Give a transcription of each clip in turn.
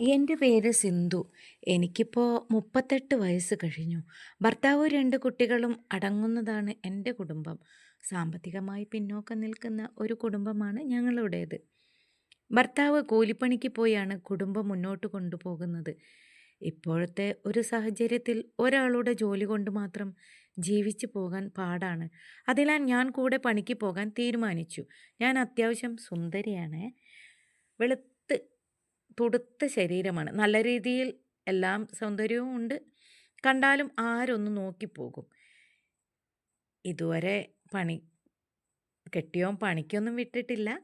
എന്റെ പേര് സിന്ധു. എനിക്കിപ്പോൾ മുപ്പത്തെട്ട് വയസ്സ് കഴിഞ്ഞു. ഭർത്താവ് രണ്ട് കുട്ടികളും അടങ്ങുന്നതാണ് എന്റെ കുടുംബം. സാമ്പത്തികമായി പിന്നോക്കം നിൽക്കുന്ന ഒരു കുടുംബമാണ് ഞങ്ങളുടേത്. ഭർത്താവ് കൂലിപ്പണിക്ക് പോയാണ് കുടുംബം മുന്നോട്ട് കൊണ്ടുപോകുന്നത്. ഇപ്പോഴത്തെ ഒരു സാഹചര്യത്തിൽ ഒരാളുടെ ജോലി കൊണ്ട് മാത്രം ജീവിച്ചു പോകാൻ പാടാണ്. അതിനാൽ ഞാൻ കൂടെ പണിക്ക് പോകാൻ തീരുമാനിച്ചു. ഞാൻ അത്യാവശ്യം സുന്ദരിയാണ് വെളുത്ത് തുടുത്ത ശരീരമാണ്. നല്ല രീതിയിൽ എല്ലാം സൗന്ദര്യവും ഉണ്ട്. കണ്ടാലും ആരൊന്ന് നോക്കിപ്പോകും. ഇതുവരെ പണി കെട്ടിയോ പണിക്കൊന്നും വിട്ടിട്ടില്ല.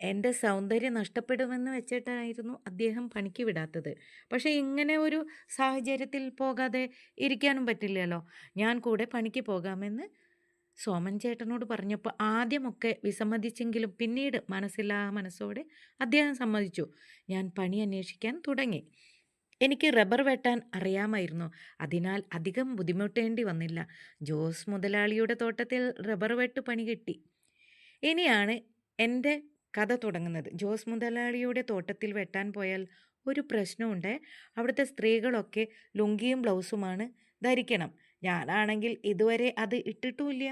എന്റെ സൗന്ദര്യം നഷ്ടപ്പെടുമെന്ന് വെച്ചിട്ടായിരുന്നു അദ്ദേഹം പണിക്ക് വിടാത്തത്. പക്ഷേ ഇങ്ങനെ ഒരു സാഹചര്യത്തിൽ പോകാതെ ഇരിക്കാനും പറ്റില്ലല്ലോ. ഞാൻ കൂടെ പണിക്ക് പോകാമെന്ന് സോമൻ ചേട്ടനോട് പറഞ്ഞപ്പോൾ ആദ്യമൊക്കെ വിസമ്മതിച്ചെങ്കിലും പിന്നീട് മനസ്സില്ലാ മനസ്സോടെ അദ്ദേഹം സമ്മതിച്ചു. ഞാൻ പണി അന്വേഷിക്കാൻ തുടങ്ങി. എനിക്ക് റബ്ബർ വെട്ടാൻ അറിയാമായിരുന്നു. അതിനാൽ അധികം ബുദ്ധിമുട്ടേണ്ടി വന്നില്ല. ജോസ് മുതലാളിയുടെ തോട്ടത്തിൽ റബ്ബർ വെട്ട് പണി കിട്ടി. ഇനിയാണ് എന്റെ കഥ തുടങ്ങുന്നത്. ജോസ് മുതലാളിയുടെ തോട്ടത്തിൽ വെട്ടാൻ പോയാൽ ഒരു പ്രശ്നമുണ്ട് അവിടുത്തെ സ്ത്രീകളൊക്കെ ലുങ്കിയും ബ്ലൗസുമാണ് ധരിക്കണം. ഞാനാണെങ്കിൽ ഇതുവരെ അത് ഇട്ടിട്ടുമില്ല.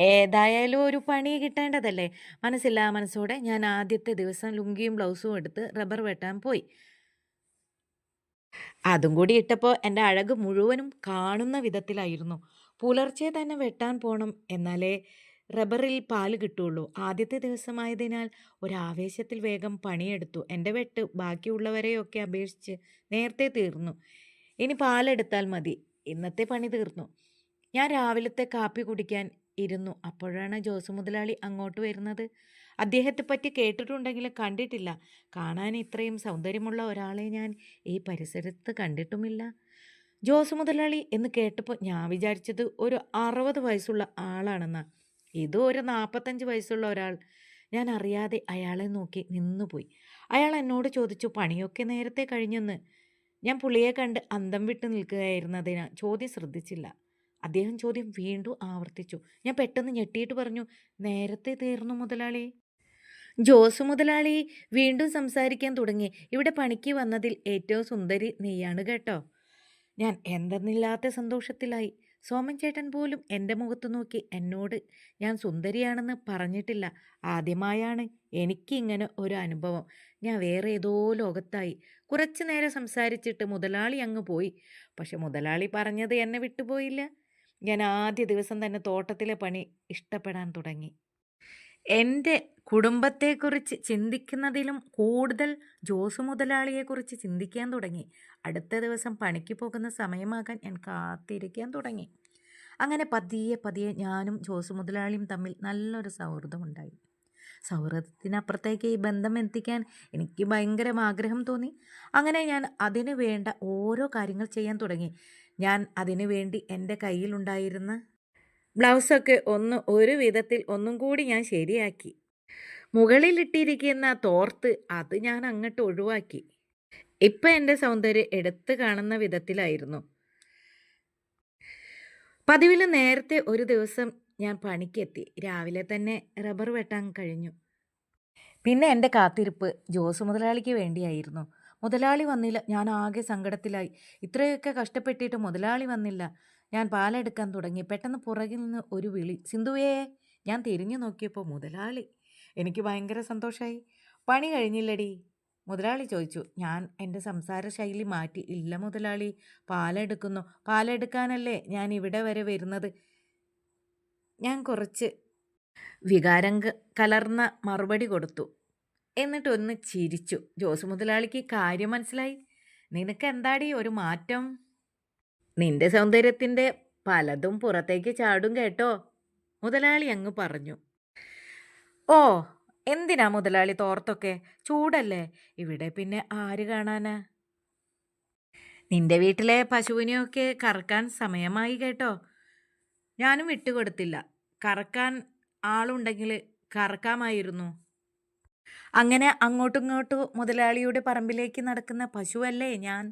ഏതായാലും ഒരു പണി കിട്ടേണ്ടതല്ലേ. മനസ്സില്ലാ മനസ്സോടെ ഞാൻ ആദ്യത്തെ ദിവസം ലുങ്കിയും ബ്ലൗസും എടുത്ത് റബ്ബർ വെട്ടാൻ പോയി. അതും കൂടി ഇട്ടപ്പോൾ എന്റെ അഴക് മുഴുവനും കാണുന്ന വിധത്തിലായിരുന്നു. പുലർച്ചെ തന്നെ വെട്ടാൻ പോകണം എന്നാലേ റബ്ബറിൽ പാൽ കിട്ടുള്ളൂ. ആദ്യത്തെ ദിവസമായതിനാൽ ഒരാവേശത്തിൽ വേഗം പണിയെടുത്തു. എന്റെ വെട്ട് ബാക്കിയുള്ളവരെയൊക്കെ അപേക്ഷിച്ച് നേരത്തെ തീർന്നു. ഇനി പാലെടുത്താൽ മതി. ഇന്നത്തെ പണി തീർന്നു. ഞാൻ രാവിലത്തെ കാപ്പി കുടിക്കാൻ ഇരുന്നു. അപ്പോഴാണ് ജോസ് മുതലാളി അങ്ങോട്ട് വരുന്നത്. അദ്ദേഹത്തെ പറ്റി കേട്ടിട്ടുണ്ടെങ്കിലും കണ്ടിട്ടില്ല. കാണാൻ ഇത്രയും സൗന്ദര്യമുള്ള ഒരാളെ ഞാൻ ഈ പരിസരത്ത് കണ്ടിട്ടുമില്ല. ജോസ് മുതലാളി എന്ന് കേട്ടപ്പോൾ ഞാൻ വിചാരിച്ചത് ഒരു 60 വയസ്സുള്ള ആളാണെന്നാ. ഇത് ഒരു 45 വയസ്സുള്ള ഒരാൾ. ഞാൻ അറിയാതെ അയാളെ നോക്കി നിന്നുപോയി. അയാൾ എന്നോട് ചോദിച്ചു പണിയൊക്കെ നേരത്തെ കഴിഞ്ഞെന്ന്. ഞാൻ പുള്ളിയെ കണ്ട് അന്തം വിട്ട് നിൽക്കുകയായിരുന്നതിനാൽ ചോദ്യം ശ്രദ്ധിച്ചില്ല. അദ്ദേഹം ചോദ്യം വീണ്ടും ആവർത്തിച്ചു. ഞാൻ പെട്ടെന്ന് ഞെട്ടിയിട്ട് പറഞ്ഞു നേരത്തെ തീർന്നു മുതലാളി. ജോസ് മുതലാളി വീണ്ടും സംസാരിക്കാൻ തുടങ്ങി. ഇവിടെ പണിക്ക് വന്നതിൽ ഏറ്റവും സുന്ദരി നീയാണ് കേട്ടോ. ഞാൻ എന്തെന്നില്ലാത്ത സന്തോഷത്തിലായി. സോമൻ ചേട്ടൻ പോലും എന്റെ മുഖത്ത് നോക്കി എന്നോട് ഞാൻ സുന്ദരിയാണെന്ന് പറഞ്ഞിട്ടില്ല. ആദ്യമായാണ് എനിക്കിങ്ങനെ ഒരു അനുഭവം. ഞാൻ വേറെ ഏതോ ലോകത്തായി. കുറച്ച് നേരം സംസാരിച്ചിട്ട് മുതലാളി അങ്ങ് പോയി. പക്ഷെ മുതലാളി പറഞ്ഞത് എന്നെ വിട്ടുപോയില്ല. ഞാൻ ആദ്യ ദിവസം തന്നെ തോട്ടത്തിലെ പണി ഇഷ്ടപ്പെടാൻ തുടങ്ങി. എന്റെ കുടുംബത്തെക്കുറിച്ച് ചിന്തിക്കുന്നതിലും കൂടുതൽ ജോസ് മുതലാളിയെക്കുറിച്ച് ചിന്തിക്കാൻ തുടങ്ങി. അടുത്ത ദിവസം പണിക്ക് പോകുന്ന സമയമാകാൻ ഞാൻ കാത്തിരിക്കാൻ തുടങ്ങി. അങ്ങനെ പതിയെ പതിയെ ഞാനും ജോസ് മുതലാളിയും തമ്മിൽ നല്ലൊരു സൗഹൃദമുണ്ടായി. സൗഹൃദത്തിനപ്പുറത്തേക്ക് ഈ ബന്ധം എത്തിക്കാൻ എനിക്ക് ഭയങ്കര ആഗ്രഹം തോന്നി. അങ്ങനെ ഞാൻ അതിനു വേണ്ട ഓരോ കാര്യങ്ങൾ ചെയ്യാൻ തുടങ്ങി. ഞാൻ അതിനു വേണ്ടി എന്റെ കയ്യിലുണ്ടായിരുന്ന ബ്ലൗസൊക്കെ ഒന്ന് ഒരു വിധത്തിൽ ഒന്നും കൂടി ഞാൻ ശരിയാക്കി. മുകളിലിട്ടിരിക്കുന്ന തോർത്ത് അത് ഞാൻ അങ്ങോട്ട് ഒഴിവാക്കി. ഇപ്പം എന്റെ സൗന്ദര്യം എടുത്തു കാണുന്ന വിധത്തിലായിരുന്നു. പതിവിൽ നേരത്തെ ഒരു ദിവസം ഞാൻ പണിക്കെത്തി. രാവിലെ തന്നെ റബ്ബർ വെട്ടാൻ കഴിഞ്ഞു. പിന്നെ എന്റെ കാത്തിരിപ്പ് ജോസ് മുതലാളിക്ക് വേണ്ടിയായിരുന്നു. മുതലാളി വന്നില്ല. ഞാൻ ആകെ സങ്കടത്തിലായി. ഇത്രയൊക്കെ കഷ്ടപ്പെട്ടിട്ട് മുതലാളി വന്നില്ല. ഞാൻ പാലെടുക്കാൻ തുടങ്ങി. പെട്ടെന്ന് പുറകിൽ നിന്ന് ഒരു വിളി സിന്ധുവേ. ഞാൻ തിരിഞ്ഞു നോക്കിയപ്പോൾ മുതലാളി. എനിക്ക് ഭയങ്കര സന്തോഷമായി. പണി കഴിഞ്ഞില്ലടി മുതലാളി ചോദിച്ചു. ഞാൻ എന്റെ സംസാര ശൈലി മാറ്റി. ഇല്ല മുതലാളി പാലെടുക്കുന്നു. പാലെടുക്കാനല്ലേ ഞാൻ ഇവിടെ വരെ വരുന്നത്. ഞാൻ കുറച്ച് വികാരം കലർന്ന മറുപടി കൊടുത്തു. എന്നിട്ടൊന്ന് ചിരിച്ചു. ജോസ് മുതലാളിക്ക് കാര്യം മനസ്സിലായി. നിനക്ക് എന്താടി ഒരു മാറ്റം? നിന്റെ സൗന്ദര്യത്തിന്റെ പലതും പുറത്തേക്ക് ചാടും കേട്ടോ. മുതലാളി അങ്ങ് പറഞ്ഞു. ഓ എന്തിനാ മുതലാളി തോർത്തൊക്കെ? ചൂടല്ലേ. ഇവിടെ പിന്നെ ആര് കാണാനാ. നിന്റെ വീട്ടിലെ പശുവിനെയൊക്കെ കറക്കാൻ സമയമായി കേട്ടോ. ഞാനും വിട്ടുകൊടുത്തില്ല. കറക്കാൻ ആളുണ്ടെങ്കിൽ കറക്കാമായിരുന്നു. അങ്ങനെ അങ്ങോട്ടും ഇങ്ങോട്ടും മുതലാളിയുടെ പറമ്പിലേക്ക് നടക്കുന്ന പശുവല്ലേ ഞാൻ.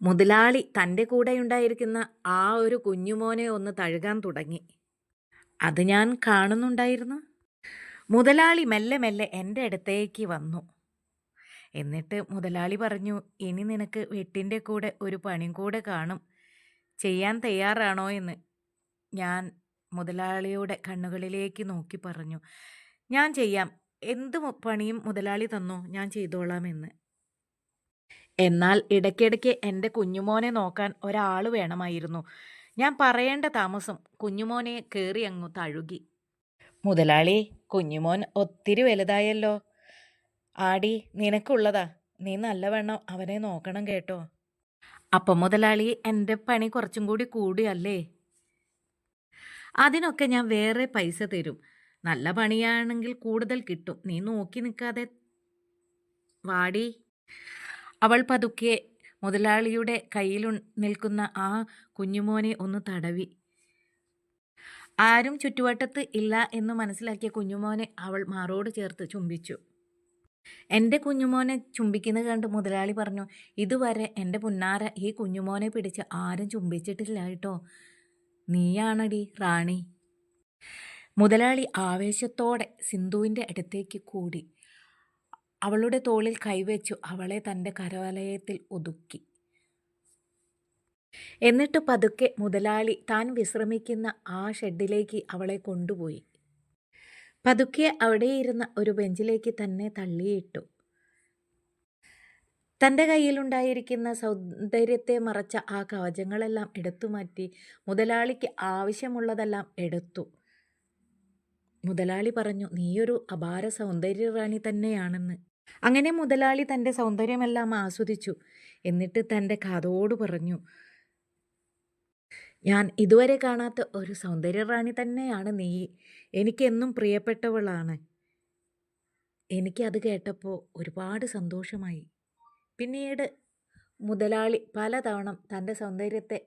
മുതലാളി തന്റെ കൂടെയുണ്ടായിരിക്കുന്ന ആ ഒരു കുഞ്ഞുമോനെ ഒന്ന് തഴുകാൻ തുടങ്ങി. അത് ഞാൻ കാണുന്നുണ്ടായിരുന്നു. മുതലാളി മെല്ലെ മെല്ലെ എന്റെ അടുത്തേക്ക് വന്നു. എന്നിട്ട് മുതലാളി പറഞ്ഞു ഇനി നിനക്ക് വെട്ടിന്റെ കൂടെ ഒരു പണിയും കൂടെ കാണും ചെയ്യാൻ തയ്യാറാണോ എന്ന് ഞാൻ മുതലാളിയുടെ കണ്ണുകളിലേക്ക് നോക്കി പറഞ്ഞു ഞാൻ ചെയ്യാം എന്ത് പണിയും മുതലാളി തന്നോ ഞാൻ ചെയ്തോളാമെന്ന് എന്നാൽ ഇടയ്ക്കിടയ്ക്ക് എന്റെ കുഞ്ഞുമോനെ നോക്കാൻ ഒരാൾ വേണമായിരുന്നു. ഞാൻ പറയേണ്ട താമസം കുഞ്ഞുമോനെ കയറി അങ്ങു തഴുകി. മുതലാളി കുഞ്ഞുമോൻ ഒത്തിരി വലുതായല്ലോ. ആടി നിനക്കുള്ളതാ. നീ നല്ലവണ്ണം അവനെ നോക്കണം കേട്ടോ. അപ്പം മുതലാളി എന്റെ പണി കുറച്ചും കൂടി കൂടിയല്ലേ? അതിനൊക്കെ ഞാൻ വേറെ പൈസ തരും. നല്ല പണിയാണെങ്കിൽ കൂടുതൽ കിട്ടും. നീ നോക്കി നിൽക്കാതെ. വാടി. അവൾ പതുക്കെ മുതലാളിയുടെ കയ്യിലു നിൽക്കുന്ന ആ കുഞ്ഞുമോനെ ഒന്ന് തടവി. ആരും ചുറ്റുവട്ടത്ത് ഇല്ല എന്ന് മനസ്സിലാക്കിയ കുഞ്ഞുമോനെ അവൾ മാറോട് ചേർത്ത് ചുംബിച്ചു. എന്റെ കുഞ്ഞുമോനെ ചുംബിക്കുന്നത് കണ്ട് മുതലാളി പറഞ്ഞു ഇതുവരെ എന്റെ പുന്നാര ഈ കുഞ്ഞുമോനെ പിടിച്ച് ആരും ചുംബിച്ചിട്ടില്ല കേട്ടോ. നീയാണടി റാണി. മുതലാളി ആവേശത്തോടെ സിന്ധുവിന്റെ അടുത്തേക്ക് കൂടി. അവളുടെ തോളിൽ കൈവച്ചു അവളെ തന്റെ കരവലയത്തിൽ ഒതുക്കി. എന്നിട്ട് പതുക്കെ മുതലാളി താൻ വിശ്രമിക്കുന്ന ആ ഷെഡിലേക്ക് അവളെ കൊണ്ടുപോയി. പതുക്കെ അവിടെ ഇരുന്ന ഒരു ബെഞ്ചിലേക്ക് തന്നെ തള്ളിയിട്ടു. തന്റെ കയ്യിലുണ്ടായിരിക്കുന്ന സൗന്ദര്യത്തെ മറച്ച ആ കവചങ്ങളെല്ലാം എടുത്തു മാറ്റി മുതലാളിക്ക് ആവശ്യമുള്ളതെല്ലാം എടുത്തു. മുതലാളി പറഞ്ഞു നീയൊരു അപാര സൗന്ദര്യറാണി തന്നെയാണെന്ന്. അങ്ങനെ മുതലാളി തന്റെ സൗന്ദര്യമെല്ലാം ആസ്വദിച്ചു. എന്നിട്ട് തന്റെ കാതോട് പറഞ്ഞു ഞാൻ ഇതുവരെ കാണാത്ത ഒരു സൗന്ദര്യറാണി തന്നെയാണ് നീ. എനിക്കെന്നും പ്രിയപ്പെട്ടവളാണ്. എനിക്കത് കേട്ടപ്പോൾ ഒരുപാട് സന്തോഷമായി. പിന്നീട് മുതലാളി പലതവണ തന്റെ സൗന്ദര്യത്തെ